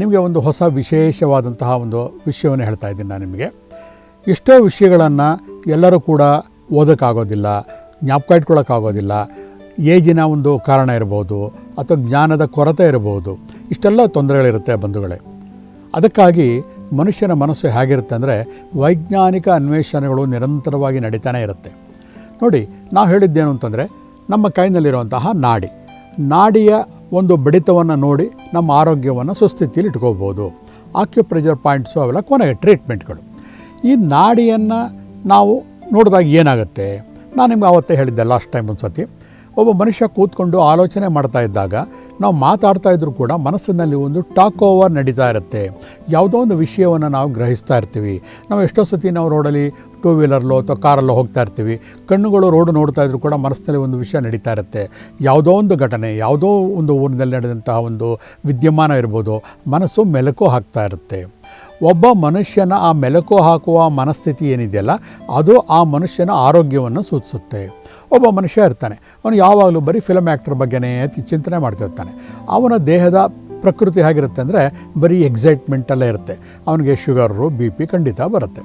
ನಿಮಗೆ ಒಂದು ಹೊಸ ವಿಶೇಷವಾದಂತಹ ಒಂದು ವಿಷಯವನ್ನು ಹೇಳ್ತಾ ಇದ್ದೀನಿ ನಾನು ನಿಮಗೆ. ಎಷ್ಟೋ ವಿಷಯಗಳನ್ನು ಎಲ್ಲರೂ ಕೂಡ ಓದೋಕ್ಕಾಗೋದಿಲ್ಲ, ಜ್ಞಾಪಕ ಇಟ್ಕೊಳ್ಳೋಕ್ಕಾಗೋದಿಲ್ಲ ಏಜಿನ ಒಂದು ಕಾರಣ ಇರ್ಬೋದು ಅಥವಾ ಜ್ಞಾನದ ಕೊರತೆ ಇರಬಹುದು ಇಷ್ಟೆಲ್ಲ ತೊಂದರೆಗಳಿರುತ್ತೆ ಬಂಧುಗಳೇ. ಅದಕ್ಕಾಗಿ ಮನುಷ್ಯನ ಮನಸ್ಸು ಹೇಗಿರುತ್ತೆ ಅಂದರೆ ವೈಜ್ಞಾನಿಕ ಅನ್ವೇಷಣೆಗಳು ನಿರಂತರವಾಗಿ ನಡೀತಾನೆ ಇರುತ್ತೆ. ನೋಡಿ, ನಾವು ಹೇಳಿದ್ದೇನು ಅಂತಂದರೆ ನಮ್ಮ ಕೈನಲ್ಲಿರುವಂತಹ ನಾಡಿ. ನಾಡಿಯ ಒಂದು ಬಡಿತವನ್ನು ನೋಡಿ ನಮ್ಮ ಆರೋಗ್ಯವನ್ನು ಸುಸ್ಥಿತಿಯಲ್ಲಿ ಇಟ್ಕೋಬೋದು ಆಕ್ಯುಪ್ರೆಷರ್ ಪಾಯಿಂಟ್ಸು ಅವೆಲ್ಲ ಕೊನೆಗೆ ಟ್ರೀಟ್ಮೆಂಟ್ಗಳು ಈ ನಾಡಿಯನ್ನು ನಾವು ನೋಡಿದಾಗ ಏನಾಗುತ್ತೆ? ನಾನು ನಿಮ್ಗೆ ಆವತ್ತೇ ಹೇಳಿದ್ದೆ ಲಾಸ್ಟ್ ಟೈಮ್ ಒಂದು ಸತಿ ಒಬ್ಬ ಮನುಷ್ಯ ಕೂತ್ಕೊಂಡು ಆಲೋಚನೆ ಮಾಡ್ತಾ ಇದ್ದಾಗ ನಾವು ಮಾತಾಡ್ತಾ ಇದ್ದರೂ ಕೂಡ ಮನಸ್ಸಿನಲ್ಲಿ ಒಂದು ಟಾಕ್ ಓವರ್ ನಡೀತಾ ಇರುತ್ತೆ. ಯಾವುದೋ ಒಂದು ವಿಷಯವನ್ನು ನಾವು ಗ್ರಹಿಸ್ತಾ ಇರ್ತೀವಿ. ನಾವು ಎಷ್ಟೋ ಸತಿ ನಾವು ರೋಡಲ್ಲಿ ಟೂ ವೀಲರ್ಲೋ ಅಥವಾ ಕಾರಲ್ಲೋ ಹೋಗ್ತಾ ಇರ್ತೀವಿ. ಕಣ್ಣುಗಳು ರೋಡ್ ನೋಡ್ತಾ ಇದ್ರು ಕೂಡ ಮನಸ್ಸಿನಲ್ಲಿ ಒಂದು ವಿಷಯ ನಡೀತಾ ಇರುತ್ತೆ. ಯಾವುದೋ ಒಂದು ಘಟನೆ, ಯಾವುದೋ ಒಂದು ಊರಿನಲ್ಲಿ ನಡೆದಂತಹ ಒಂದು ವಿದ್ಯಮಾನ ಇರ್ಬೋದು, ಮನಸ್ಸು ಮೆಲುಕು ಹಾಕ್ತಾ ಇರುತ್ತೆ. ಒಬ್ಬ ಮನುಷ್ಯನ ಆ ಮೆಲುಕು ಹಾಕುವ ಮನಸ್ಥಿತಿ ಏನಿದೆಯಲ್ಲ, ಅದು ಆ ಮನುಷ್ಯನ ಆರೋಗ್ಯವನ್ನು ಸೂಚಿಸುತ್ತೆ. ಒಬ್ಬ ಮನುಷ್ಯ ಇರ್ತಾನೆ. ಅವನು ಯಾವಾಗಲೂ ಬರೀ ಫಿಲಮ್ ಆ್ಯಕ್ಟರ್ ಬಗ್ಗೆನೇ ಚಿಂತನೆ ಮಾಡ್ತಿರ್ತಾನೆ ಅವನ ದೇಹದ ಪ್ರಕೃತಿ ಹೇಗಿರುತ್ತೆ ಅಂದರೆ ಬರೀ ಎಕ್ಸೈಟ್ಮೆಂಟಲ್ಲೇ ಇರುತ್ತೆ. ಅವನಿಗೆ ಶುಗರು ಬಿ ಪಿ ಖಂಡಿತ ಬರುತ್ತೆ.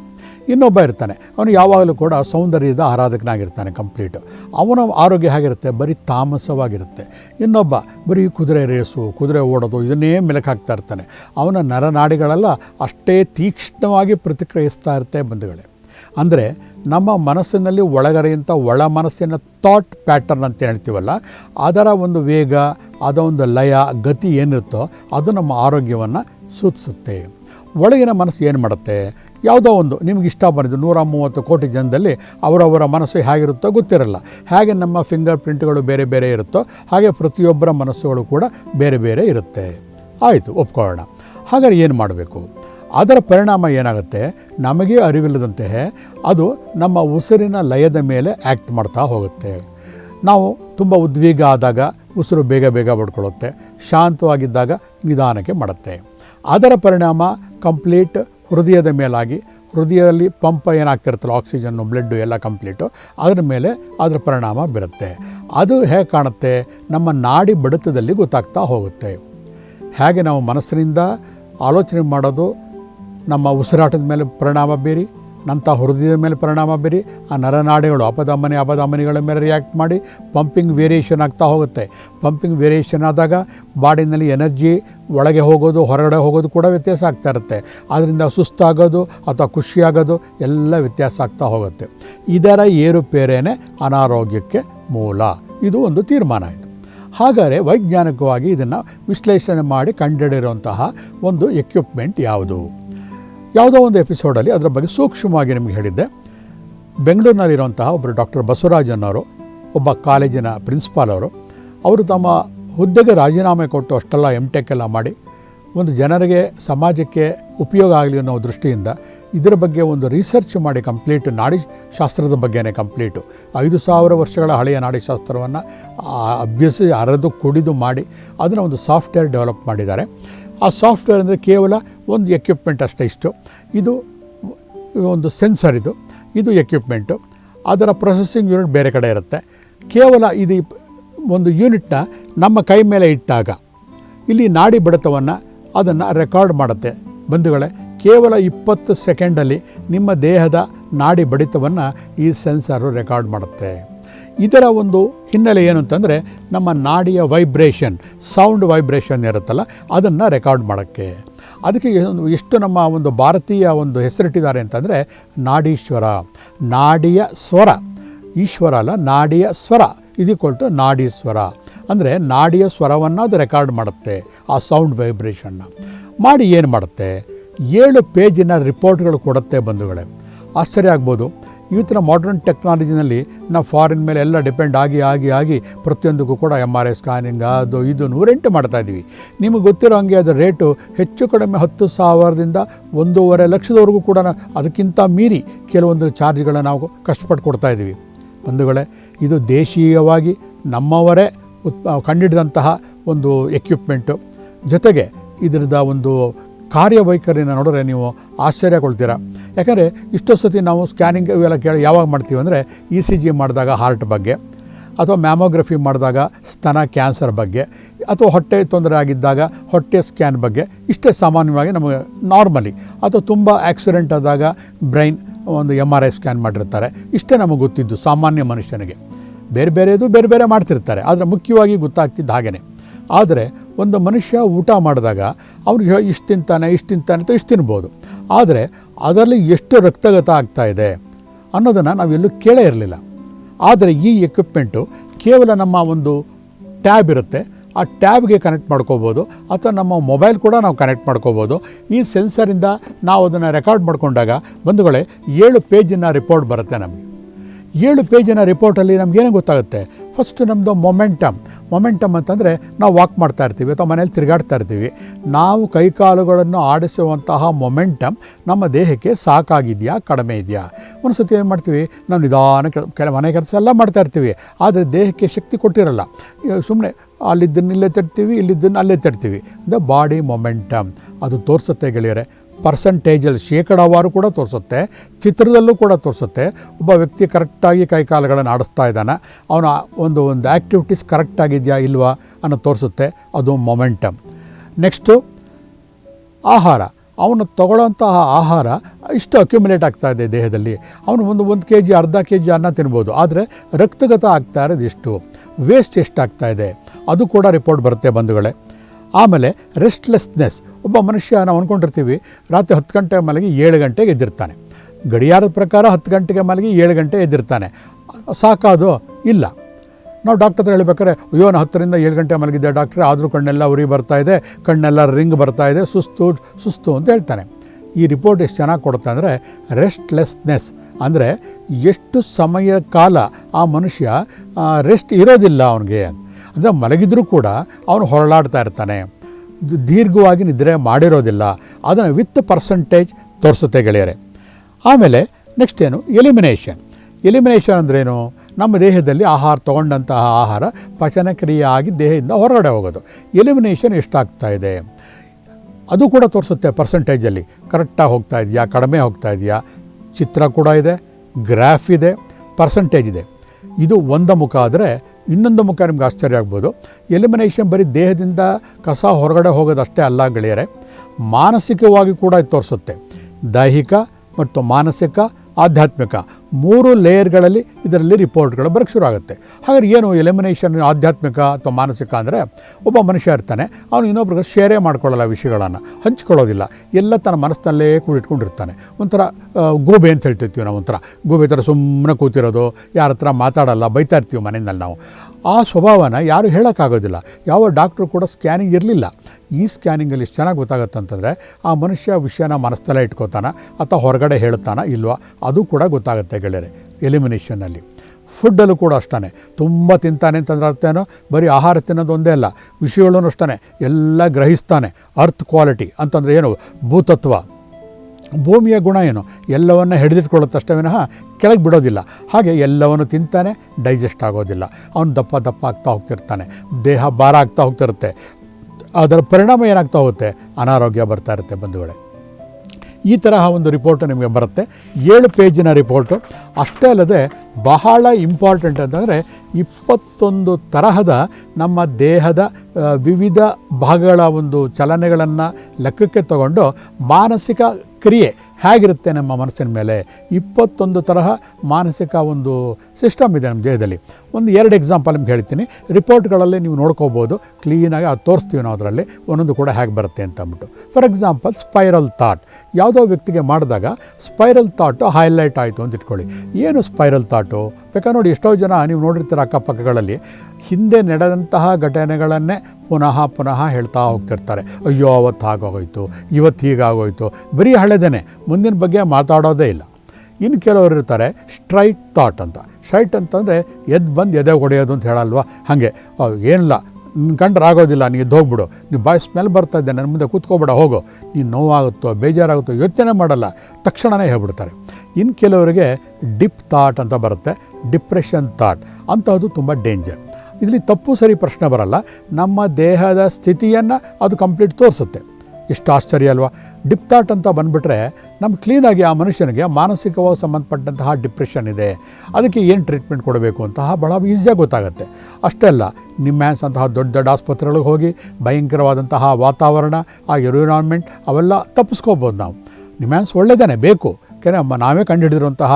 ಇನ್ನೊಬ್ಬ ಇರ್ತಾನೆ. ಅವನು ಯಾವಾಗಲೂ ಕೂಡ ಸೌಂದರ್ಯದ ಆರಾಧಕನಾಗಿರ್ತಾನೆ ಕಂಪ್ಲೀಟ್ ಅವನ ಆರೋಗ್ಯ ಹೇಗಿರುತ್ತೆ? ಬರೀ ತಾಮಸವಾಗಿರುತ್ತೆ. ಇನ್ನೊಬ್ಬ ಬರೀ ಕುದುರೆ ರೇಸು, ಕುದುರೆ ಓಡೋದು, ಇದನ್ನೇ ಮೆಲಕಾಗ್ತಾ ಇರ್ತಾನೆ. ಅವನ ನರನಾಡಿಗಳೆಲ್ಲ ಅಷ್ಟೇ ತೀಕ್ಷ್ಣವಾಗಿ ಪ್ರತಿಕ್ರಿಯಿಸ್ತಾ ಇರುತ್ತೆ ಬಂಧುಗಳೇ. ಅಂದರೆ ನಮ್ಮ ಮನಸ್ಸಿನಲ್ಲಿ ಒಳಗರೆಯಂಥ ಒಳ ಮನಸ್ಸಿನ ಥಾಟ್ ಪ್ಯಾಟರ್ನ್ ಅಂತ ಹೇಳ್ತೀವಲ್ಲ, ಅದರ ಒಂದು ವೇಗ ಅದರ ಒಂದು ಲಯ, ಗತಿ ಏನಿರುತ್ತೋ ಅದು ನಮ್ಮ ಆರೋಗ್ಯವನ್ನು ಸೂಚಿಸುತ್ತೆ. ಒಳಗಿನ ಮನಸ್ಸು ಏನು ಮಾಡುತ್ತೆ? ಯಾವುದೋ ಒಂದು, ನಿಮ್ಗೆ ಇಷ್ಟ ಬಂದಿದ್ದು ನೂರ ಮೂವತ್ತು ಕೋಟಿ ಜನದಲ್ಲಿ ಅವರವರ ಮನಸ್ಸು ಹೇಗಿರುತ್ತೋ ಗೊತ್ತಿರಲ್ಲ. ಹಾಗೆ ನಮ್ಮ ಫಿಂಗರ್ ಪ್ರಿಂಟ್ಗಳು ಬೇರೆ ಬೇರೆ ಇರುತ್ತೋ, ಹಾಗೆ ಪ್ರತಿಯೊಬ್ಬರ ಮನಸ್ಸುಗಳು ಕೂಡ ಬೇರೆ ಬೇರೆ ಇರುತ್ತೆ. ಆಯಿತು, ಒಪ್ಕೊಳ್ಳೋಣ. ಹಾಗಾದ್ರೆ ಏನು ಮಾಡಬೇಕು? ಅದರ ಪರಿಣಾಮ ಏನಾಗುತ್ತೆ? ನಮಗೆ ಅರಿವಿಲ್ಲದಂತೆ ಅದು ನಮ್ಮ ಉಸಿರಿನ ಲಯದ ಮೇಲೆ ಆ್ಯಕ್ಟ್ ಮಾಡ್ತಾ ಹೋಗುತ್ತೆ. ನಾವು ತುಂಬ ಉದ್ವೇಗ ಆದಾಗ ಉಸಿರು ಬೇಗ ಬೇಗ ಬಡ್ಕೊಳ್ಳುತ್ತೆ. ಶಾಂತವಾಗಿದ್ದಾಗ ನಿಧಾನಕ್ಕೆ ಮಾಡುತ್ತೆ. ಅದರ ಪರಿಣಾಮ ಕಂಪ್ಲೀಟ್ ಹೃದಯದ ಮೇಲಾಗಿ, ಹೃದಯದಲ್ಲಿ ಪಂಪ್ ಏನಾಗ್ತಿರ್ತಲ್ಲ ಆಕ್ಸಿಜನ್ನು ಬ್ಲಡ್ಡು ಎಲ್ಲ ಕಂಪ್ಲೀಟು ಅದರ ಮೇಲೆ ಅದರ ಪರಿಣಾಮ ಬೀರುತ್ತೆ. ಅದು ಹೇಗೆ ಕಾಣುತ್ತೆ? ನಮ್ಮ ನಾಡಿ ಬಡತದಲ್ಲಿ ಗೊತ್ತಾಗ್ತಾ ಹೋಗುತ್ತೆ. ಹೇಗೆ ನಾವು ಮನಸ್ಸಿನಿಂದ ಆಲೋಚನೆ ಮಾಡೋದು ನಮ್ಮ ಉಸಿರಾಟದ ಮೇಲೆ ಪರಿಣಾಮ ಬೀರಿ, ನಂತ ಹೃದಯದ ಮೇಲೆ ಪರಿಣಾಮ ಬೀರಿ, ಆ ನರನಾಡಿಗಳು ಅಪಧಮನಿ, ಅಪಧಮನಿಗಳ ಮೇಲೆ ರಿಯಾಕ್ಟ್ ಮಾಡಿ ಪಂಪಿಂಗ್ ವೇರಿಯೇಷನ್ ಆಗ್ತಾ ಹೋಗುತ್ತೆ. ಪಂಪಿಂಗ್ ವೇರಿಯೇಷನ್ ಆದಾಗ ಬಾಡಿನಲ್ಲಿ ಎನರ್ಜಿ ಒಳಗೆ ಹೋಗೋದು, ಹೊರಗಡೆ ಹೋಗೋದು ಕೂಡ ವ್ಯತ್ಯಾಸ ಆಗ್ತಾ ಇರುತ್ತೆ. ಅದರಿಂದ ಸುಸ್ತಾಗೋದು ಅಥವಾ ಖುಷಿಯಾಗೋದು ಎಲ್ಲ ವ್ಯತ್ಯಾಸ ಆಗ್ತಾ ಹೋಗುತ್ತೆ. ಇದರ ಏರುಪೇರೇನೆ ಅನಾರೋಗ್ಯಕ್ಕೆ ಮೂಲ. ಇದು ಒಂದು ತೀರ್ಮಾನ ಆಯಿತು ಹಾಗಾದರೆ ವೈಜ್ಞಾನಿಕವಾಗಿ ಇದನ್ನು ವಿಶ್ಲೇಷಣೆ ಮಾಡಿ ಕಂಡುಹಿಡಿರುವಂತಹ ಒಂದು ಎಕ್ವಿಪ್ಮೆಂಟ್ ಯಾವುದು? ಯಾವುದೋ ಒಂದು ಎಪಿಸೋಡಲ್ಲಿ ಅದರ ಬಗ್ಗೆ ಸೂಕ್ಷ್ಮವಾಗಿ ನಿಮಗೆ ಹೇಳಿದ್ದೆ. ಬೆಂಗಳೂರಿನಲ್ಲಿರುವಂತಹ ಒಬ್ಬರು ಡಾಕ್ಟರ್ ಬಸವರಾಜ್ ಅನ್ನೋರು, ಒಬ್ಬ ಕಾಲೇಜಿನ ಪ್ರಿನ್ಸಿಪಾಲ್ ಅವರು ಅವರು ತಮ್ಮ ಹುದ್ದೆಗೆ ರಾಜೀನಾಮೆ ಕೊಟ್ಟು ಅಷ್ಟೆಲ್ಲ ಎಂ ಟೆಕ್ ಎಲ್ಲ ಮಾಡಿ ಒಂದು ಜನರಿಗೆ ಸಮಾಜಕ್ಕೆ ಉಪಯೋಗ ಆಗಲಿ ಅನ್ನೋ ದೃಷ್ಟಿಯಿಂದ ಇದರ ಬಗ್ಗೆ ಒಂದು ರಿಸರ್ಚ್ ಮಾಡಿ ಕಂಪ್ಲೀಟ್ ನಾಡಿ ಶಾಸ್ತ್ರದ ಬಗ್ಗೆನೇ ಕಂಪ್ಲೀಟು ಐದು ಸಾವಿರ ವರ್ಷಗಳ ಹಳೆಯ ನಾಡಿ ಶಾಸ್ತ್ರವನ್ನು ಅಭ್ಯಸಿ ಅರೆದು ಕುಡಿದು ಮಾಡಿ ಅದನ್ನು ಒಂದು ಸಾಫ್ಟ್ವೇರ್ ಡೆವಲಪ್ ಮಾಡಿದ್ದಾರೆ. ಆ ಸಾಫ್ಟ್ವೇರ್ ಅಂದರೆ ಕೇವಲ ಒಂದು ಎಕ್ವಿಪ್ಮೆಂಟ್ ಅಷ್ಟೇ ಇಷ್ಟು. ಇದು ಒಂದು ಸೆನ್ಸರ್ ಇದು. ಇದು ಎಕ್ವಿಪ್ಮೆಂಟು ಅದರ ಪ್ರೊಸೆಸಿಂಗ್ ಯೂನಿಟ್ ಬೇರೆ ಕಡೆ ಇರುತ್ತೆ. ಕೇವಲ ಇದು ಒಂದು ಯೂನಿಟ್ನ ನಮ್ಮ ಕೈ ಮೇಲೆ ಇಟ್ಟಾಗ ಇಲ್ಲಿ ನಾಡಿ ಬಡತವನ್ನು ಅದನ್ನು ರೆಕಾರ್ಡ್ ಮಾಡುತ್ತೆ. ಬಂಧುಗಳೇ, ಕೇವಲ ಇಪ್ಪತ್ತು ಸೆಕೆಂಡಲ್ಲಿ ನಿಮ್ಮ ದೇಹದ ನಾಡಿ ಬಡಿತವನ್ನು ಈ ಸೆನ್ಸರು ರೆಕಾರ್ಡ್ ಮಾಡುತ್ತೆ. ಇದರ ಒಂದು ಹಿನ್ನೆಲೆ ಏನು ಅಂತಂದರೆ ನಮ್ಮ ನಾಡಿಯ ವೈಬ್ರೇಷನ್ ಸೌಂಡ್ ವೈಬ್ರೇಷನ್ ಇರುತ್ತಲ್ಲ, ಅದನ್ನು ರೆಕಾರ್ಡ್ ಮಾಡೋಕ್ಕೆ. ಅದಕ್ಕೆ ಎಷ್ಟು ನಮ್ಮ ಒಂದು ಭಾರತೀಯ ಒಂದು ಹೆಸರಿಟ್ಟಿದ್ದಾರೆ ಅಂತಂದರೆ ನಾಡೀಶ್ವರ. ನಾಡಿಯ ಸ್ವರ. ಈಶ್ವರ ಅಲ್ಲ, ನಾಡಿಯ ಸ್ವರ. ಇದಿಕ್ವಲ್ ನಾಡೀಶ್ವರ. ಅಂದರೆ ನಾಡಿಯ ಸ್ವರವನ್ನು ಅದು ರೆಕಾರ್ಡ್ ಮಾಡುತ್ತೆ, ಆ ಸೌಂಡ್ ವೈಬ್ರೇಷನ್ನ ಮಾಡಿ ಏನು ಮಾಡುತ್ತೆ? ಏಳು ಪೇಜಿನ ರಿಪೋರ್ಟ್ಗಳು ಕೊಡುತ್ತೆ ಬಂಧುಗಳೇ. ಆಶ್ಚರ್ಯ ಆಗ್ಬೋದು. ಇವತ್ತಿನ ಮಾಡರ್ನ್ ಟೆಕ್ನಾಲಜಿನಲ್ಲಿ ನಾವು ಫಾರಿನ್ ಮೇಲೆ ಎಲ್ಲ ಡಿಪೆಂಡ್ ಆಗಿ ಆಗಿ ಆಗಿ ಪ್ರತಿಯೊಂದಕ್ಕೂ ಕೂಡ ಎಂ ಆರ್ ಐ ಸ್ಕ್ಯಾನಿಂಗ್ ಅದು, ಇದು ನೂರೆಂಟು ಮಾಡ್ತಾ ಇದ್ದೀವಿ. ನಿಮಗೆ ಗೊತ್ತಿರೋ ಹಂಗೆ ಅದರ ರೇಟು ಹೆಚ್ಚು ಕಡಿಮೆ ಹತ್ತು ಸಾವಿರದಿಂದ ಒಂದೂವರೆ ಲಕ್ಷದವರೆಗೂ ಕೂಡ ಅದಕ್ಕಿಂತ ಮೀರಿ ಕೆಲವೊಂದು ಚಾರ್ಜ್ಗಳನ್ನ ನಾವು ಕಷ್ಟಪಟ್ಟು ಕೊಡ್ತಾ ಇದ್ದೀವಿ. ಬಂಧುಗಳೇ, ಇದು ದೇಶೀಯವಾಗಿ ನಮ್ಮವರೇ ಉತ್ ಕಂಡಿಡಿದಂತಹ ಒಂದು ಎಕ್ವಿಪ್ಮೆಂಟು ಜೊತೆಗೆ ಇದರದ ಒಂದು ಕಾರ್ಯವೈಖರಿನ ನೋಡಿದ್ರೆ ನೀವು ಆಶ್ಚರ್ಯಗೊಳ್ತೀರ. ಯಾಕಂದರೆ ಇಷ್ಟೋ ಸತಿ ನಾವು ಸ್ಕ್ಯಾನಿಂಗ್ ಇವೆಲ್ಲ ಕೇಳಿ ಯಾವಾಗ ಮಾಡ್ತೀವಿ ಅಂದರೆ ಇ ಸಿ ಜಿ ಮಾಡಿದಾಗ ಹಾರ್ಟ್ ಬಗ್ಗೆ, ಅಥವಾ ಮ್ಯಾಮೋಗ್ರಫಿ ಮಾಡಿದಾಗ ಸ್ತನ ಕ್ಯಾನ್ಸರ್ ಬಗ್ಗೆ, ಅಥವಾ ಹೊಟ್ಟೆ ತೊಂದರೆ ಆಗಿದ್ದಾಗ ಹೊಟ್ಟೆ ಸ್ಕ್ಯಾನ್ ಬಗ್ಗೆ, ಇಷ್ಟೇ ಸಾಮಾನ್ಯವಾಗಿ ನಮಗೆ ನಾರ್ಮಲಿ, ಅಥವಾ ತುಂಬ ಆಕ್ಸಿಡೆಂಟ್ ಆದಾಗ ಬ್ರೈನ್ ಒಂದು ಎಂ ಆರ್ ಐ ಸ್ಕ್ಯಾನ್ ಮಾಡಿರ್ತಾರೆ. ಇಷ್ಟೇ ನಮಗೆ ಗೊತ್ತಿದ್ದು ಸಾಮಾನ್ಯ ಮನುಷ್ಯನಿಗೆ. ಬೇರೆ ಬೇರೆದು ಬೇರೆ ಬೇರೆ ಮಾಡ್ತಿರ್ತಾರೆ. ಆದರೆ ಮುಖ್ಯವಾಗಿ ಗೊತ್ತಾಗ್ತಿದ್ದ ಹಾಗೆಯೇ ಆದರೆ ಒಂದು ಮನುಷ್ಯ ಊಟ ಮಾಡಿದಾಗ ಅವ್ರಿಗೆ ಇಷ್ಟು ತಿಂತಾನೆ ಇಷ್ಟು ತಿಂತಾನೆ ಅಂತ ಇಷ್ಟು ತಿನ್ಬೋದು. ಆದರೆ ಅದರಲ್ಲಿ ಎಷ್ಟು ರಕ್ತಗತ ಆಗ್ತಾ ಇದೆ ಅನ್ನೋದನ್ನು ನಾವೆಲ್ಲೂ ಕೇಳೇ ಇರಲಿಲ್ಲ. ಆದರೆ ಈ ಎಕ್ವಿಪ್ಮೆಂಟು ಕೇವಲ ನಮ್ಮ ಒಂದು ಟ್ಯಾಬ್ ಇರುತ್ತೆ. ಆ ಟ್ಯಾಬ್ಗೆ ಕನೆಕ್ಟ್ ಮಾಡ್ಕೋಬೋದು. ಅಥವಾ ನಮ್ಮ ಮೊಬೈಲ್ ಕೂಡ ನಾವು ಕನೆಕ್ಟ್ ಮಾಡ್ಕೋಬೋದು. ಈ ಸೆನ್ಸರಿಂದ ನಾವು ಅದನ್ನು ರೆಕಾರ್ಡ್ ಮಾಡಿಕೊಂಡಾಗ ಬಂಧುಗಳೇ, ಏಳು ಪೇಜಿನ ರಿಪೋರ್ಟ್ ಬರುತ್ತೆ ನಮಗೆ. ಏಳು ಪೇಜಿನ ರಿಪೋರ್ಟಲ್ಲಿ ನಮಗೇನೇ ಗೊತ್ತಾಗುತ್ತೆ? ಫಸ್ಟ್ ನಮ್ಮದು ಮೊಮೆಂಟಮ್ ಮೊಮೆಂಟಮ್ ಅಂತಂದರೆ ನಾವು ವಾಕ್ ಮಾಡ್ತಾ ಇರ್ತೀವಿ, ಅಥವಾ ಮನೇಲಿ ತಿರುಗಾಡ್ತಾ ಇರ್ತೀವಿ. ನಾವು ಕೈಕಾಲುಗಳನ್ನು ಆಡಿಸುವಂತಹ ಮೊಮೆಂಟಮ್ ನಮ್ಮ ದೇಹಕ್ಕೆ ಸಾಕಾಗಿದೆಯಾ, ಕಡಿಮೆ ಇದೆಯಾ? ಒಂದು ಸತಿ ಏನು ಮಾಡ್ತೀವಿ, ನಾವು ನಿಧಾನ ಕೆಲ ಮನೆ ಕೆಲಸ ಎಲ್ಲ ಮಾಡ್ತಾ ಇರ್ತೀವಿ. ಆದರೆ ದೇಹಕ್ಕೆ ಶಕ್ತಿ ಕೊಟ್ಟಿರಲ್ಲ. ಸುಮ್ಮನೆ ಅಲ್ಲಿದ್ದನ್ನು ಇಲ್ಲೇ ತಡ್ತೀವಿ ಇಲ್ಲಿದ್ದನ್ನು ಅಲ್ಲೇ ತಡ್ತೀವಿ ಅಂದರೆ ಬಾಡಿ ಮೊಮೆಂಟಮ್ ಅದು ತೋರಿಸುತ್ತೆ ಗೆಳೆಯರೆ. ಪರ್ಸಂಟೇಜಲ್ಲಿ ಶೇಕಡಾವಾರು ಕೂಡ ತೋರಿಸುತ್ತೆ, ಚಿತ್ರದಲ್ಲೂ ಕೂಡ ತೋರಿಸುತ್ತೆ. ಒಬ್ಬ ವ್ಯಕ್ತಿ ಕರೆಕ್ಟಾಗಿ ಕೈಕಾಲುಗಳನ್ನು ಆಡಿಸ್ತಾ ಇದ್ದಾನೆ. ಅವನ ಒಂದು ಒಂದು ಆ್ಯಕ್ಟಿವಿಟೀಸ್ ಕರೆಕ್ಟಾಗಿದೆಯಾ ಇಲ್ವಾ ಅನ್ನೋ ತೋರಿಸುತ್ತೆ. ಅದು ಮೊಮೆಂಟಮ್ ನೆಕ್ಸ್ಟು ಆಹಾರ. ಅವನು ತಗೊಳ್ಳೋಂತಹ ಆಹಾರ ಇಷ್ಟು ಅಕ್ಯುಮುಲೇಟ್ ಆಗ್ತಾ ಇದೆ ದೇಹದಲ್ಲಿ. ಅವನು ಒಂದು ಒಂದು ಕೆ ಜಿ ಅರ್ಧ ಕೆ ಜಿ ಅನ್ನ ತಿನ್ಬೋದು. ಆದರೆ ರಕ್ತಗತ ಆಗ್ತಾ ಇರೋದು ಇಷ್ಟು. ವೇಸ್ಟ್ ಎಷ್ಟಾಗ್ತಾ ಇದೆ? ಅದು ಕೂಡ ರಿಪೋರ್ಟ್ ಬರುತ್ತೆ ಬಂಧುಗಳೇ. ಆಮೇಲೆ ರೆಸ್ಟ್ಲೆಸ್ನೆಸ್ ಒಬ್ಬ ಮನುಷ್ಯ ನಾವು ಅಂದ್ಕೊಂಡಿರ್ತೀವಿ ರಾತ್ರಿ ಹತ್ತು ಗಂಟೆ ಮಲಗಿ ಏಳು ಗಂಟೆಗೆ ಎದ್ದಿರ್ತಾನೆ. ಗಡಿಯಾರದ ಪ್ರಕಾರ ಹತ್ತು ಗಂಟೆಗೆ ಮಲಗಿ ಏಳು ಗಂಟೆ ಎದ್ದಿರ್ತಾನೆ. ಸಾಕಾದು ಇಲ್ಲ. ನಾವು ಡಾಕ್ಟರ್ ಹತ್ರ ಹೇಳ್ಬೇಕಾದ್ರೆ, ಅಯ್ಯೋ ಹತ್ತರಿಂದ ಏಳು ಗಂಟೆ ಮಲಗಿದ್ದೆ ಡಾಕ್ಟ್ರೆ ಆದರೂ ಕಣ್ಣೆಲ್ಲ ಉರಿ ಬರ್ತಾ ಇದೆ, ಕಣ್ಣೆಲ್ಲ ರಿಂಗ್ ಬರ್ತಾ ಇದೆ, ಸುಸ್ತು ಸುಸ್ತು ಅಂತ ಹೇಳ್ತಾನೆ. ಈ ರಿಪೋರ್ಟ್ ಎಷ್ಟು ಚೆನ್ನಾಗಿ ಕೊಡುತ್ತೆ ಅಂದರೆ ರೆಸ್ಟ್ಲೆಸ್ನೆಸ್ ಅಂದರೆ ಎಷ್ಟು ಸಮಯ ಕಾಲ ಆ ಮನುಷ್ಯ ರೆಸ್ಟ್ ಇರೋದಿಲ್ಲ ಅವನಿಗೆ ಅಂದರೆ ಮಲಗಿದ್ರೂ ಕೂಡ ಅವನು ಹೊರಳಾಡ್ತಾ ಇರ್ತಾನೆ. ದೀರ್ಘವಾಗಿ ನಿದ್ರೆ ಮಾಡಿರೋದಿಲ್ಲ. ಅದನ್ನು ವಿತ್ ಪರ್ಸೆಂಟೇಜ್ ತೋರಿಸುತ್ತೆ ಗೆಳೆಯರೆ. ಆಮೇಲೆ ನೆಕ್ಸ್ಟ್ ಏನು? ಎಲಿಮಿನೇಷನ್. ಎಲಿಮಿನೇಷನ್ ಅಂದ್ರೇನು ನಮ್ಮ ದೇಹದಲ್ಲಿ ಆಹಾರ ತೊಗೊಂಡಂತಹ ಆಹಾರ ಪಚನಕ್ರಿಯೆ ಆಗಿ ದೇಹದಿಂದ ಹೊರಗಡೆ ಹೋಗೋದು. ಎಲಿಮಿನೇಷನ್ ಎಷ್ಟಾಗ್ತಾ ಇದೆ? ಅದು ಕೂಡ ತೋರಿಸುತ್ತೆ ಪರ್ಸೆಂಟೇಜಲ್ಲಿ. ಕರೆಕ್ಟಾಗಿ ಹೋಗ್ತಾ ಇದೆಯಾ? ಕಡಿಮೆ ಹೋಗ್ತಾ ಇದೆಯಾ? ಚಿತ್ರ ಕೂಡ ಇದೆ. ಗ್ರಾಫ್ ಇದೆ. ಪರ್ಸೆಂಟೇಜ್ ಇದೆ. ಇದು ಒಂದ ಮುಖ ಆದರೆ ಇನ್ನೊಂದು ಮುಖ ನಿಮ್ಗೆ ಆಶ್ಚರ್ಯ ಆಗ್ಬೋದು. ಎಲಿಮಿನೇಷನ್ ಬರೀ ದೇಹದಿಂದ ಕಸ ಹೊರಗಡೆ ಹೋಗೋದಷ್ಟೇ ಅಲ್ಲ ಗೆಳೆಯರೆ, ಮಾನಸಿಕವಾಗಿ ಕೂಡ ತೋರಿಸುತ್ತೆ. ದೈಹಿಕ ಮತ್ತು ಮಾನಸಿಕ, ಆಧ್ಯಾತ್ಮಿಕ. ಮೂರು ಲೇಯರ್ಗಳಲ್ಲಿ ಇದರಲ್ಲಿ ರಿಪೋರ್ಟ್ಗಳು ಬರೋಕ್ಕೆ ಶುರು ಆಗುತ್ತೆ ಹಾಗಾದ್ರೆ ಏನು ಎಲಿಮಿನೇಷನ್ ಆಧ್ಯಾತ್ಮಿಕ ಅಥವಾ ಮಾನಸಿಕ ಅಂದರೆ ಒಬ್ಬ ಮನುಷ್ಯ ಇರ್ತಾನೆ, ಅವನು ಇನ್ನೊಬ್ರಿಗೆ ಶೇರೇ ಮಾಡ್ಕೊಳ್ಳಲ್ಲ ವಿಷಯಗಳನ್ನು, ಹಂಚ್ಕೊಳ್ಳೋದಿಲ್ಲ. ಎಲ್ಲ ತನ್ನ ಮನಸ್ಸಿನಲ್ಲೇ ಕೂಡಿಟ್ಕೊಂಡಿರ್ತಾನೆ. ಒಂಥರ ಗೋಬೆ ಅಂತ ಹೇಳ್ತಿರ್ತೀವಿ ನಾವು ಒಂಥರ. ಗೂಬೆ ಥರ ಸುಮ್ಮನೆ ಕೂತಿರೋದು, ಯಾರ ಹತ್ರ ಮಾತಾಡಲ್ಲ, ಬೈತಾ ಇರ್ತೀವಿ ಮನೆಯಲ್ಲಿ ನಾವು. ಆ ಸ್ವಭಾವನ ಯಾರು ಹೇಳೋಕ್ಕಾಗೋದಿಲ್ಲ. ಯಾವ ಡಾಕ್ಟ್ರು ಕೂಡ ಸ್ಕ್ಯಾನಿಂಗ್ ಇರಲಿಲ್ಲ. ಈ ಸ್ಕ್ಯಾನಿಂಗಲ್ಲಿ ಎಷ್ಟು ಚೆನ್ನಾಗಿ ಗೊತ್ತಾಗುತ್ತೆ ಅಂತಂದರೆ, ಆ ಮನುಷ್ಯ ವಿಷಯನ ಮನಸ್ಸಲ್ಲೇ ಇಟ್ಕೋತಾನ, ಅಥವಾ ಹೊರಗಡೆ ಹೇಳ್ತಾನ ಇಲ್ವಾ, ಅದು ಕೂಡ ಗೊತ್ತಾಗುತ್ತೆ. ಗೆಳೆಯರೆ ಎಲಿಮಿನೇಷನ್ನಲ್ಲಿ ಫುಡ್ಡಲ್ಲೂ ಕೂಡ ಅಷ್ಟೇ ತುಂಬ ತಿಂತಾನೆ ಅಂತಂದ್ರೆ ಅರ್ಥ ಏನೋ? ಬರೀ ಆಹಾರ ತಿನ್ನೋದು ಒಂದೇ ಅಲ್ಲ. ವಿಷಯಗಳೂ ಅಷ್ಟೇ ಎಲ್ಲ ಗ್ರಹಿಸ್ತಾನೆ. ಅರ್ತ್ ಕ್ವಾಲಿಟಿ ಅಂತಂದರೆ ಏನು? ಭೂತತ್ವ. ಭೂಮಿಯ ಗುಣ ಏನು? ಎಲ್ಲವನ್ನು ಹಿಡಿದಿಟ್ಕೊಳ್ಳುತ್ತಷ್ಟೇ ವಿನಃ ಕೆಳಗೆ ಬಿಡೋದಿಲ್ಲ. ಹಾಗೆ ಎಲ್ಲವನ್ನು ತಿಂತಾನೆ ಡೈಜೆಸ್ಟ್ ಆಗೋದಿಲ್ಲ. ಅವನು ದಪ್ಪ ದಪ್ಪ ಆಗ್ತಾ ಹೋಗ್ತಿರ್ತಾನೆ. ದೇಹ ಭಾರ ಆಗ್ತಾ ಹೋಗ್ತಿರುತ್ತೆ. ಅದರ ಪರಿಣಾಮ ಏನಾಗ್ತಾ ಹೋಗುತ್ತೆ? ಅನಾರೋಗ್ಯ ಬರ್ತಾ ಇರುತ್ತೆ ಬಂಧುಗಳೇ. ಈ ತರಹ ಒಂದು ರಿಪೋರ್ಟು ನಿಮಗೆ ಬರುತ್ತೆ. ಏಳು ಪೇಜಿನ ರಿಪೋರ್ಟು. ಅಷ್ಟೇ ಅಲ್ಲದೆ ಬಹಳ ಇಂಪಾರ್ಟೆಂಟ್ ಅಂತಂದರೆ ಇಪ್ಪತ್ತೊಂದು ತರಹದ ನಮ್ಮ ದೇಹದ ವಿವಿಧ ಭಾಗಗಳ ಒಂದು ಚಲನೆಗಳನ್ನು ಲೆಕ್ಕಕ್ಕೆ ತಗೊಂಡು ಮಾನಸಿಕ ಕ್ರಿಯೆ ಹೇಗಿರುತ್ತೆ ನಮ್ಮ ಮನಸ್ಸಿನ ಮೇಲೆ? ಇಪ್ಪತ್ತೊಂದು ತರಹ ಮಾನಸಿಕ ಒಂದು ಸಿಸ್ಟಮ್ ಇದೆ ನಮ್ಮ ದೇಹದಲ್ಲಿ. ಒಂದು ಎರಡು ಎಕ್ಸಾಂಪಲ್ ನಿಮ್ಗೆ ಹೇಳ್ತೀನಿ. ರಿಪೋರ್ಟ್ಗಳಲ್ಲಿ ನೀವು ನೋಡ್ಕೋಬೋದು. ಕ್ಲೀನಾಗಿ ಅದು ತೋರಿಸ್ತೀವಿ ನಾವು ಅದರಲ್ಲಿ ಒಂದೊಂದು ಕೂಡ ಹೇಗೆ ಬರುತ್ತೆ ಅಂತ ಅಂದ್ಬಿಟ್ಟು. For example, spiral thought. ಯಾವುದೋ ವ್ಯಕ್ತಿಗೆ ಮಾಡಿದಾಗ ಸ್ಪೈರಲ್ ಥಾಟು ಹೈಲೈಟ್ ಆಯಿತು ಅಂತ ಇಟ್ಕೊಳ್ಳಿ. ಏನು ಸ್ಪೈರಲ್ ಥಾಟು? ಬೇಕಾದ್ರೆ ನೋಡಿ ಎಷ್ಟೋ ಜನ ನೀವು ನೋಡಿರ್ತೀರ ಅಕ್ಕಪಕ್ಕಗಳಲ್ಲಿ. ಹಿಂದೆ ನಡೆದಂತಹ ಘಟನೆಗಳನ್ನೇ ಪುನಃ ಪುನಃ ಹೇಳ್ತಾ ಹೋಗ್ತಿರ್ತಾರೆ. ಅಯ್ಯೋ, ಅವತ್ತು ಹಾಗೋಗೋಯ್ತು, ಇವತ್ತು ಹೀಗಾಗೋಯ್ತು, ಬರೀ ಹಳೆದೇನೆ, ಮುಂದಿನ ಬಗ್ಗೆ ಮಾತಾಡೋದೇ ಇಲ್ಲ. ಇನ್ನು ಕೆಲವರು ಇರ್ತಾರೆ ಸ್ಟ್ರೈಟ್ ಥಾಟ್ ಅಂತ. ಸ್ಟ್ರೈಟ್ ಅಂತಂದರೆ ಎದ್ದು ಬಂದು ಎದೆ ಹೊಡೆಯೋದು ಅಂತ ಹೇಳಲ್ವಾ? ಹಾಗೆ ಏನಿಲ್ಲ ನಿನ್ನ ಕಂಡ್ರೆ ಆಗೋದಿಲ್ಲ ಎದ್ದು ಹೋಗ್ಬಿಡು. ನೀವು ಬಾಯ್ ಸ್ಮೆಲ್ ಬರ್ತಾ ಇದ್ದೆ, ನನ್ನ ಮುಂದೆ ಕೂತ್ಕೋಬೇಡ, ಹೋಗು. ನೀನು ನೋವಾಗುತ್ತೋ, ಬೇಜಾರಾಗುತ್ತೋ, ಯೋಚನೆ ಮಾಡಲ್ಲ. ತಕ್ಷಣವೇ ಹೇಳ್ಬಿಡ್ತಾರೆ. ಇನ್ನು ಕೆಲವರಿಗೆ ಡಿಪ್ ಥಾಟ್ ಅಂತ ಬರುತ್ತೆ ಡಿಪ್ರೆಷನ್ ಥಾಟ್ ಅಂಥದ್ದು ತುಂಬ ಡೇಂಜರ್ ಇಲ್ಲಿ ತಪ್ಪು ಸರಿ ಪ್ರಶ್ನೆ ಬರಲ್ಲ. ನಮ್ಮ ದೇಹದ ಸ್ಥಿತಿಯನ್ನು ಅದು ಕಂಪ್ಲೀಟ್ ತೋರಿಸುತ್ತೆ. ಇಷ್ಟು ಆಶ್ಚರ್ಯ ಅಲ್ವಾ? ಡಿಪ್ ಥಾಟ್ ಅಂತ ಬಂದುಬಿಟ್ರೆ ನಮ್ಮ ಕ್ಲೀನಾಗಿ ಆ ಮನುಷ್ಯನಿಗೆ ಮಾನಸಿಕವಾಗಿ ಸಂಬಂಧಪಟ್ಟಂತಹ ಡಿಪ್ರೆಷನ್ ಇದೆ. ಅದಕ್ಕೆ ಏನು ಟ್ರೀಟ್ಮೆಂಟ್ ಕೊಡಬೇಕು ಅಂತ ಬಹಳ ಈಸಿಯಾಗಿ ಗೊತ್ತಾಗುತ್ತೆ. ಅಷ್ಟೇ ಅಲ್ಲ ನಿಮ್ಯಾನ್ಸ್ ಅಂತಹ ದೊಡ್ಡ ದೊಡ್ಡ ಆಸ್ಪತ್ರೆಗಳಿಗೆ ಹೋಗಿ ಭಯಂಕರವಾದಂತಹ ವಾತಾವರಣ, ಆ ಎನ್ವಿರಾನ್ಮೆಂಟ್ ಅವೆಲ್ಲ ತಪ್ಪಿಸ್ಕೋಬೋದು ನಾವು. ನಿಮ್ಯಾನ್ಸ್ ಒಳ್ಳೆಯದೇ ಬೇಕು. ನಮ್ಮ ನಾವೇ ಕಂಡುಹಿಡಿದಿರುವಂತಹ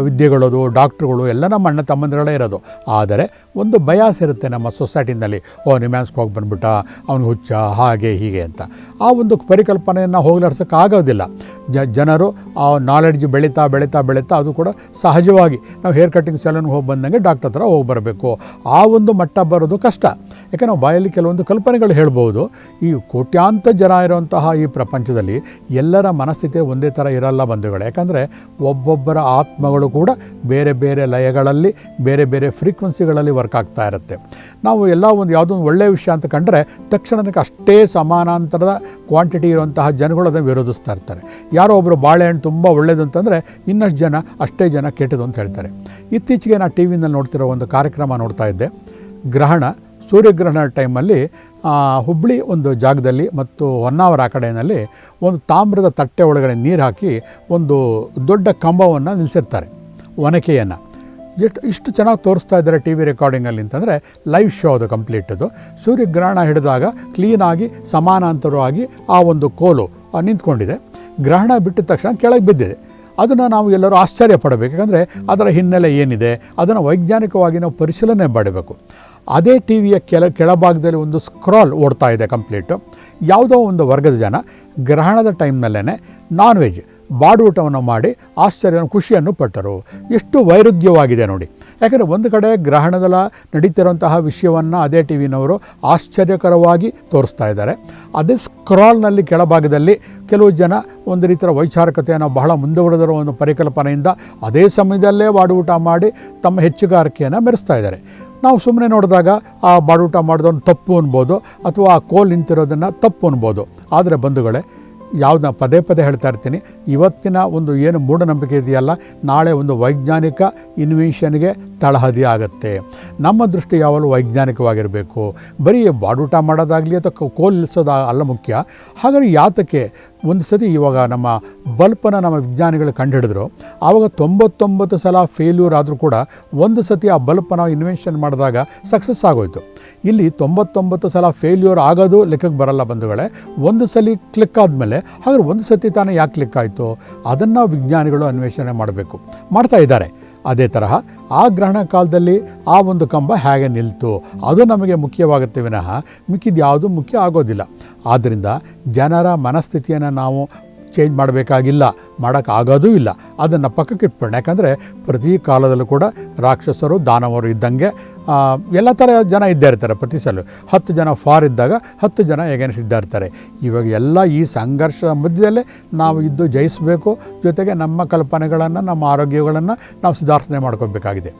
ವಿದ್ಯೆಗಳದು, ಡಾಕ್ಟ್ರುಗಳು ಎಲ್ಲ ನಮ್ಮ ಅಣ್ಣ ತಮ್ಮಂದಿರಗಳೇ ಇರೋದು. ಆದರೆ ಒಂದು ಬಯಾಸ್ ಇರುತ್ತೆ ನಮ್ಮ ಸೊಸೈಟಿನಲ್ಲಿ. ಓ ನಿಮ್ಯಾನ್ಸ್ಗೆ ಹೋಗಿ ಬಂದ್ಬಿಟ್ಟ, ಅವನು ಹುಚ್ಚ, ಹಾಗೆ ಹೀಗೆ ಅಂತ. ಆ ಒಂದು ಪರಿಕಲ್ಪನೆಯನ್ನು ಹೋಗಲಾಡ್ಸೋಕ್ಕಾಗೋದಿಲ್ಲ. ಜ, ಜನರು ಆ ನಾಲೆಡ್ಜ್ ಬೆಳೀತಾ ಬೆಳೀತಾ ಬೆಳೀತಾ ಅದು ಕೂಡ ಸಹಜವಾಗಿ ನಾವು ಹೇರ್ ಕಟ್ಟಿಂಗ್ ಸೆಲೂನ್ಗೆ ಹೋಗಿ ಬಂದಂಗೆ ಡಾಕ್ಟರ್ ಹತ್ರ ಹೋಗಿ ಬರಬೇಕು. ಆ ಒಂದು ಮಟ್ಟ ಬರೋದು ಕಷ್ಟ. ಯಾಕೆ ನಾವು ಬಾಯಲ್ಲಿ ಕೆಲವೊಂದು ಕಲ್ಪನೆಗಳು ಹೇಳ್ಬೋದು. ಈ ಕೋಟ್ಯಾಂತ ಜನ ಇರುವಂತಹ ಈ ಪ್ರಪಂಚದಲ್ಲಿ ಎಲ್ಲರ ಮನಸ್ಥಿತಿ ಒಂದೇ ಥರ ಇರಲ್ಲ ಬಂಧುಗಳು. ಯಾಕಂದರೆ ಒಬ್ಬೊಬ್ಬರ ಆತ್ಮಗಳು ಕೂಡ ಬೇರೆ ಬೇರೆ ಲಯಗಳಲ್ಲಿ, ಬೇರೆ ಬೇರೆ ಫ್ರೀಕ್ವೆನ್ಸಿಗಳಲ್ಲಿ ವರ್ಕ್ ಆಗ್ತಾ ಇರುತ್ತೆ. ನಾವು ಎಲ್ಲ ಒಂದು ಯಾವುದೋ ಒಂದು ಒಳ್ಳೆಯ ವಿಷಯ ಅಂತ ಕಂಡ್ರೆ ತಕ್ಷಣಕ್ಕೆ ಅಷ್ಟೇ ಸಮಾನಾಂತರದ ಕ್ವಾಂಟಿಟಿ ಇರುವಂತಹ ಜನಗಳು ಅದನ್ನು ವಿರೋಧಿಸ್ತಾ ಇರ್ತಾರೆ. ಯಾರೋ ಒಬ್ಬರು ಬಾಳೆಹಣ್ಣು ತುಂಬ ಒಳ್ಳೆಯದು ಅಂತಂದರೆ ಇನ್ನಷ್ಟು ಜನ ಅಷ್ಟೇ ಜನ ಕೆಟ್ಟದು ಅಂತ ಹೇಳ್ತಾರೆ. ಇತ್ತೀಚೆಗೆ ನಾನು ಟಿ ವಿನಲ್ಲಿ ನೋಡ್ತಿರೋ ಒಂದು ಕಾರ್ಯಕ್ರಮ ನೋಡ್ತಾ ಇದ್ದೆ. ಗ್ರಹಣ ಸೂರ್ಯಗ್ರಹಣ ಟೈಮಲ್ಲಿ ಹುಬ್ಬಳ್ಳಿ ಒಂದು ಜಾಗದಲ್ಲಿ ಮತ್ತು ಹೊನ್ನಾವರ ಆ ಕಡೆಯಲ್ಲಿ ಒಂದು ತಾಮ್ರದ ತಟ್ಟೆ ಒಳಗಡೆ ನೀರು ಹಾಕಿ ಒಂದು ದೊಡ್ಡ ಕಂಬವನ್ನು ನಿಲ್ಲಿಸಿರ್ತಾರೆ ಒನಕೆಯನ್ನು. ಎಷ್ಟು, ಇಷ್ಟು ಚೆನ್ನಾಗಿ ತೋರಿಸ್ತಾ ಇದ್ದಾರೆ ಟಿ ವಿ ರೆಕಾರ್ಡಿಂಗಲ್ಲಿ ಅಂತಂದರೆ ಲೈವ್ ಶೋ ಅದು ಕಂಪ್ಲೀಟ್ ಅದು ಸೂರ್ಯಗ್ರಹಣ ಹಿಡಿದಾಗ ಕ್ಲೀನಾಗಿ ಸಮಾನಾಂತರವಾಗಿ ಆ ಒಂದು ಕೋಲು ನಿಂತ್ಕೊಂಡಿದೆ. ಗ್ರಹಣ ಬಿಟ್ಟ ತಕ್ಷಣ ಕೆಳಗೆ ಬಿದ್ದಿದೆ. ಅದನ್ನು ನಾವು ಎಲ್ಲರೂ ಆಶ್ಚರ್ಯ ಪಡಬೇಕು. ಯಾಕಂದರೆ ಅದರ ಹಿನ್ನೆಲೆ ಏನಿದೆ? ಅದನ್ನು ವೈಜ್ಞಾನಿಕವಾಗಿ ನಾವು ಪರಿಶೀಲನೆ ಮಾಡಬೇಕು. ಅದೇ ಟಿ ವಿಯ ಕೆಳ ಕೆಳಭಾಗದಲ್ಲಿ ಒಂದು ಸ್ಕ್ರಾಲ್ ಓಡ್ತಾ ಇದೆ ಕಂಪ್ಲೀಟು. ಯಾವುದೋ ಒಂದು ವರ್ಗದ ಜನ ಗ್ರಹಣದ ಟೈಮ್ನಲ್ಲೇ ನಾನ್ ವೆಜ್ ಬಾಡೂಟವನ್ನು ಮಾಡಿ ಆಶ್ಚರ್ಯವನ್ನು, ಖುಷಿಯನ್ನು ಪಟ್ಟರು. ಎಷ್ಟು ವೈರುಧ್ಯವಾಗಿದೆ ನೋಡಿ. ಯಾಕಂದರೆ ಒಂದು ಕಡೆ ಗ್ರಹಣದಲ್ಲ ನಡೀತಿರುವಂತಹ ವಿಷಯವನ್ನು ಅದೇ ಟಿ ವಿನವರು ಆಶ್ಚರ್ಯಕರವಾಗಿ ತೋರಿಸ್ತಾ ಇದ್ದಾರೆ. ಅದೇ ಸ್ಕ್ರಾಲ್ನಲ್ಲಿ ಕೆಳಭಾಗದಲ್ಲಿ ಕೆಲವು ಜನ ಒಂದು ರೀತಿಯ ವೈಚಾರಿಕತೆಯನ್ನು ಬಹಳ ಮುಂದುವರೆದಿರೋ ಒಂದು ಪರಿಕಲ್ಪನೆಯಿಂದ ಅದೇ ಸಮಯದಲ್ಲೇ ಬಾಡೂಟ ಮಾಡಿ ತಮ್ಮ ಹೆಚ್ಚುಗಾರಿಕೆಯನ್ನು ಮೆರೆಸ್ತಾ ಇದ್ದಾರೆ. ನಾವು ಸುಮ್ಮನೆ ನೋಡಿದಾಗ ಆ ಬಾಡೂಟ ಮಾಡಿದವನು ತಪ್ಪು ಅನ್ಬೋದು ಅಥವಾ ಆ ಕೋಲ್ ನಿಂತಿರೋದನ್ನು ತಪ್ಪು ಅನ್ಬೋದು. ಆದರೆ ಬಂಧುಗಳೇ, ಯಾವುದನ್ನ ಪದೇ ಪದೇ ಹೇಳ್ತಾ ಇರ್ತೀನಿ, ಇವತ್ತಿನ ಒಂದು ಏನು ಮೂಢನಂಬಿಕೆ ಇದೆಯಲ್ಲ, ನಾಳೆ ಒಂದು ವೈಜ್ಞಾನಿಕ ಇನ್ವೆನ್ಷನ್ಗೆ ತಳಹದಿ ಆಗುತ್ತೆ. ನಮ್ಮ ದೃಷ್ಟಿ ಯಾವಾಗಲೂ ವೈಜ್ಞಾನಿಕವಾಗಿರಬೇಕು. ಬರೀ ಬಾಡೂಟ ಮಾಡೋದಾಗಲಿ ಅಥವಾ ಕೋಲ್ ನಿಲ್ಲಿಸೋದು ಅಲ್ಲ ಮುಖ್ಯ. ಹಾಗಾದ್ರೆ ಯಾತಕ್ಕೆ ಒಂದು ಸತಿ ಇವಾಗ ನಮ್ಮ ಬಲ್ಪನ್ನು ನಮ್ಮ ವಿಜ್ಞಾನಿಗಳು ಕಂಡುಹಿಡಿದ್ರು ಆವಾಗ ತೊಂಬತ್ತೊಂಬತ್ತು ಸಲ ಫೇಲ್ಯೂರ್ ಆದರೂ ಕೂಡ ಒಂದು ಸತಿ ಆ ಬಲ್ಪನ್ನು ಇನ್ವೆನ್ಷನ್ ಮಾಡಿದಾಗ ಸಕ್ಸಸ್ ಆಗೋಯಿತು. ಇಲ್ಲಿ ತೊಂಬತ್ತೊಂಬತ್ತು ಸಲ ಫೇಲ್ಯೂರ್ ಆಗೋದು ಲೆಕ್ಕಕ್ಕೆ ಬರಲ್ಲ ಬಂಧುಗಳೇ, ಒಂದು ಸಲ ಕ್ಲಿಕ್ ಆದಮೇಲೆ, ಹಾಗಾದ್ರೆ ಒಂದು ಸತಿ ತಾನೇ ಯಾಕೆ ಕ್ಲಿಕ್ ಆಯಿತು? ಅದನ್ನು ವಿಜ್ಞಾನಿಗಳು ಅನ್ವೇಷಣೆ ಮಾಡಬೇಕು. ಮಾಡ್ತಾ ಇದ್ದಾರೆ. ಅದೇ ತರಹ ಆ ಗ್ರಹಣ ಕಾಲದಲ್ಲಿ ಆ ಒಂದು ಕಂಬ ಹೇಗೆ ನಿಲ್ತು ಅದು ನಮಗೆ ಮುಖ್ಯವಾಗುತ್ತೆ ವಿನಃ ಮಿಕ್ಕಿದ್ಯಾವುದು ಮುಖ್ಯ ಆಗೋದಿಲ್ಲ. ಆದ್ದರಿಂದ ಜನರ ಮನಸ್ಥಿತಿಯನ್ನು ನಾವು ಚೇಂಜ್ ಮಾಡಬೇಕಾಗಿಲ್ಲ, ಮಾಡೋಕ್ಕಾಗೋದೂ ಇಲ್ಲ. ಅದನ್ನು ಪಕ್ಕಕ್ಕೆ ಇಟ್ಬಿಡೋಣ. ಯಾಕಂದರೆ ಪ್ರತಿ ಕಾಲದಲ್ಲೂ ಕೂಡ ರಾಕ್ಷಸರು, ದಾನವರು ಇದ್ದಂಗೆ ಎಲ್ಲ ಥರ ಜನ ಇದ್ದೇ ಇರ್ತಾರೆ ಪ್ರತಿ ಸಲ. ಹತ್ತು ಜನ ಫಾರ್ ಇದ್ದಾಗ ಹತ್ತು ಜನ ಎಗೇನ್ಸ್ಟ್ ಇದ್ದಾ ಇರ್ತಾರೆ. ಇವಾಗ ಎಲ್ಲ ಈ ಸಂಘರ್ಷದ ಮಧ್ಯದಲ್ಲೇ ನಾವು ಇದ್ದು ಜಯಿಸಬೇಕು. ಜೊತೆಗೆ ನಮ್ಮ ಕಲ್ಪನೆಗಳನ್ನು, ನಮ್ಮ ಆರೋಗ್ಯಗಳನ್ನು ನಾವು ಸುಧಾರಣೆ ಮಾಡ್ಕೋಬೇಕಾಗಿದೆ